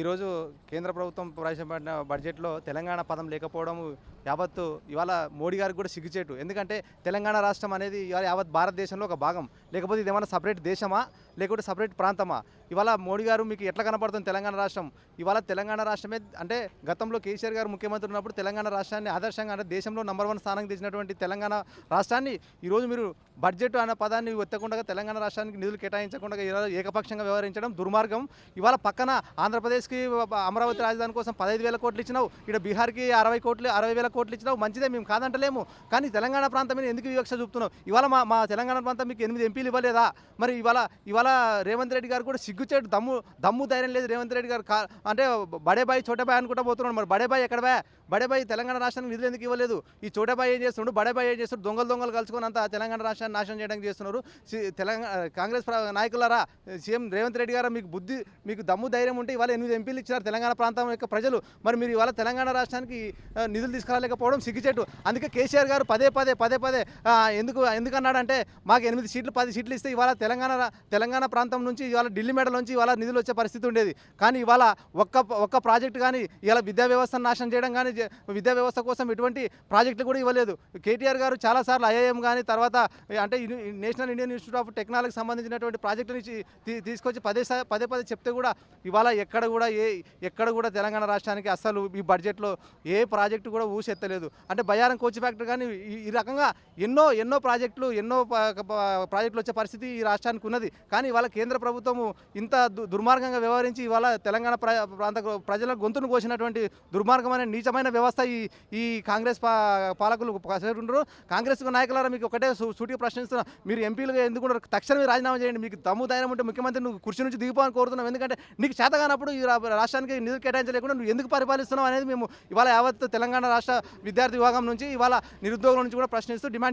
ఈరోజు కేంద్ర ప్రభుత్వం ప్రవేశపెట్టిన బడ్జెట్లో తెలంగాణ పదం లేకపోవడం యావత్తు ఇవాళ మోడీ గారికి కూడా సిగ్గుచేటు. ఎందుకంటే తెలంగాణ రాష్ట్రం అనేది ఇవాళ యావత్ భారతదేశంలో ఒక భాగం. లేకపోతే ఇది ఏమైనా సపరేట్ దేశమా? లేకపోతే సపరేట్ ప్రాంతమా? ఇవాళ మోడీ గారు మీకు ఎట్లా కనపడుతుంది తెలంగాణ రాష్ట్రం? ఇవాళ తెలంగాణ రాష్ట్రమే అంటే గతంలో కేసీఆర్ గారు ముఖ్యమంత్రి ఉన్నప్పుడు తెలంగాణ రాష్ట్రాన్ని ఆదర్శంగా అంటే దేశంలో నంబర్ వన్ స్థానం తెచ్చినటువంటి తెలంగాణ రాష్ట్రాన్ని ఈరోజు మీరు బడ్జెట్ అనే పదాన్ని ఎత్తకుండా తెలంగాణ రాష్ట్రానికి నిధులు కేటాయించకుండా ఏకపక్షంగా వ్యవహరించడం దుర్మార్గం. ఇవాళ పక్కన ఆంధ్రప్రదేశ్కి అమరావతి రాజధాని కోసం పదహైదు వేల కోట్లు ఇచ్చినావు. ఇక్కడ బీహార్కి అరవై కోట్లు అరవై వేల కోట్లు ఇచ్చినావు. మంచిదే మేము కాదంటలేము. కానీ తెలంగాణ ప్రాంతం మీద ఎందుకు వివక్ష చూపుతున్నావు? ఇవాళ మా మా తెలంగాణ ప్రాంతం మీకు ఎనిమిది ఎంపీలు ఇవ్వలేదా? మరి ఇవాళ ఇవాళ రేవంత్ రెడ్డి గారు కూడా సిగ్గుచేటు దమ్ము దమ్ము ధైర్యం లేదు రేవంత్ రెడ్డి గారు. అంటే బడేబాయి చోటబాయి అనుకుంటా పోతున్నాడు మరి. బడేబాయి ఎక్కడ తెలంగాణ రాష్ట్రానికి నిధులు ఎందుకు ఇవ్వలేదు? ఈ చోటబాయి ఏం చేస్తున్నాడు? బడేబాయి ఏం చేస్తున్నాడు? దొంగలు దొంగలు కలుసుకున్నంత తెలంగాణ రాష్ట్రాన్ని నాశనం చేయడానికి చేస్తున్నారు. సి- తెలంగాణ కాంగ్రెస్ నాయకులారా సీఎం రేవంత్ రెడ్డి గారు మీకు బుద్ధి మీకు దమ్ము ధైర్యం ఉంటే ఇవాళ ఎనిమిది ఎంపీలు ఇచ్చినారు తెలంగాణ ప్రాంతం యొక్క ప్రజలు. మరి మీరు ఇవాళ తెలంగాణ రాష్ట్రానికి నిధులు తీసుకురాలేకపోవడం సిగ్గుచేటు. అందుకే కేసీఆర్ గారు పదే పదే పదే పదే ఎందుకు ఎందుకన్నాడంటే మాకు ఎనిమిది సీట్లు పది సీట్లు ఇస్తే ఇవాళ తెలంగాణ తెలంగాణ ప్రాంతం నుంచి ఇవాళ ఢిల్లీ మెడల్ నుంచి ఇవాళ నిధులు వచ్చే పరిస్థితి ఉండేది. కానీ ఇవాళ ఒక్క ఒక్క ప్రాజెక్ట్ కానీ ఇవాళ విద్యా వ్యవస్థను నాశనం చేయడం కానీ విద్యా వ్యవస్థ కోసం ఎటువంటి ప్రాజెక్టులు కూడా ఇవ్వలేదు. కేటీఆర్ గారు చాలాసార్లు ఐఐఎం కానీ తర్వాత అంటే నేషనల్ ఇండియన్ ఇన్స్టిట్యూట్ ఆఫ్ టెక్నాలజీకి సంబంధించినటువంటి ప్రాజెక్టు నుంచి తీసుకొచ్చి పదే సా- పదే పదే చెప్తే కూడా ఇవాళ ఎక్కడ కూడా ఏ ఎక్కడ కూడా తెలంగాణ రాష్ట్రానికి అస్సలు ఈ బడ్జెట్లో ఏ ప్రాజెక్టు కూడా ఊసెత్తలేదు. అంటే బయారం కోచ్ ఫ్యాక్టరీ కానీ ఈ- ఈ రకంగా ఎన్నో ఎన్నో ప్రాజెక్టులు ఎన్నో ప్రాజెక్టులు వచ్చే పరిస్థితి ఈ రాష్ట్రానికి ఉన్నది. కానీ ఇవాళ కేంద్ర ప్రభుత్వము ఇంత దుర్మార్గంగా వ్యవహరించి ఇవాళ తెలంగాణ ప్రాంత ప్రజల గొంతును కోసినటువంటి దుర్మార్గమైన నీచమైన వ్యవస్థ ఈ ఈ కాంగ్రెస్ పా పాలకులు కాంగ్రెస్ నాయకులారా మీకు ఒకటే సూటి సూటిగా ప్రశ్నిస్తున్నా. మీరు ఎంపీలుగా ఎందుకు తక్షణమే రాజీనామా చేయండి. మీకు దమ్ము ధైర్యం ఉంటే ముఖ్యమంత్రి నువ్వు కుర్చీ నుంచి దిగిపోవాలని కోరుతున్నావు. ఎందుకంటే నీకు చేత కానప్పుడు ఈ రాష్ట్రానికి నిధులు కేటాయించలేకుండా నువ్వు ఎందుకు పరిపాలిస్తున్నావు అనేది మేము ఇవాళ యావత్ తెలంగాణ రాష్ట్ర విద్యార్థి విభాగం నుంచి ఇవాళ నిరుద్యోగుల నుంచి కూడా ప్రశ్నిస్తూ డిమాండ్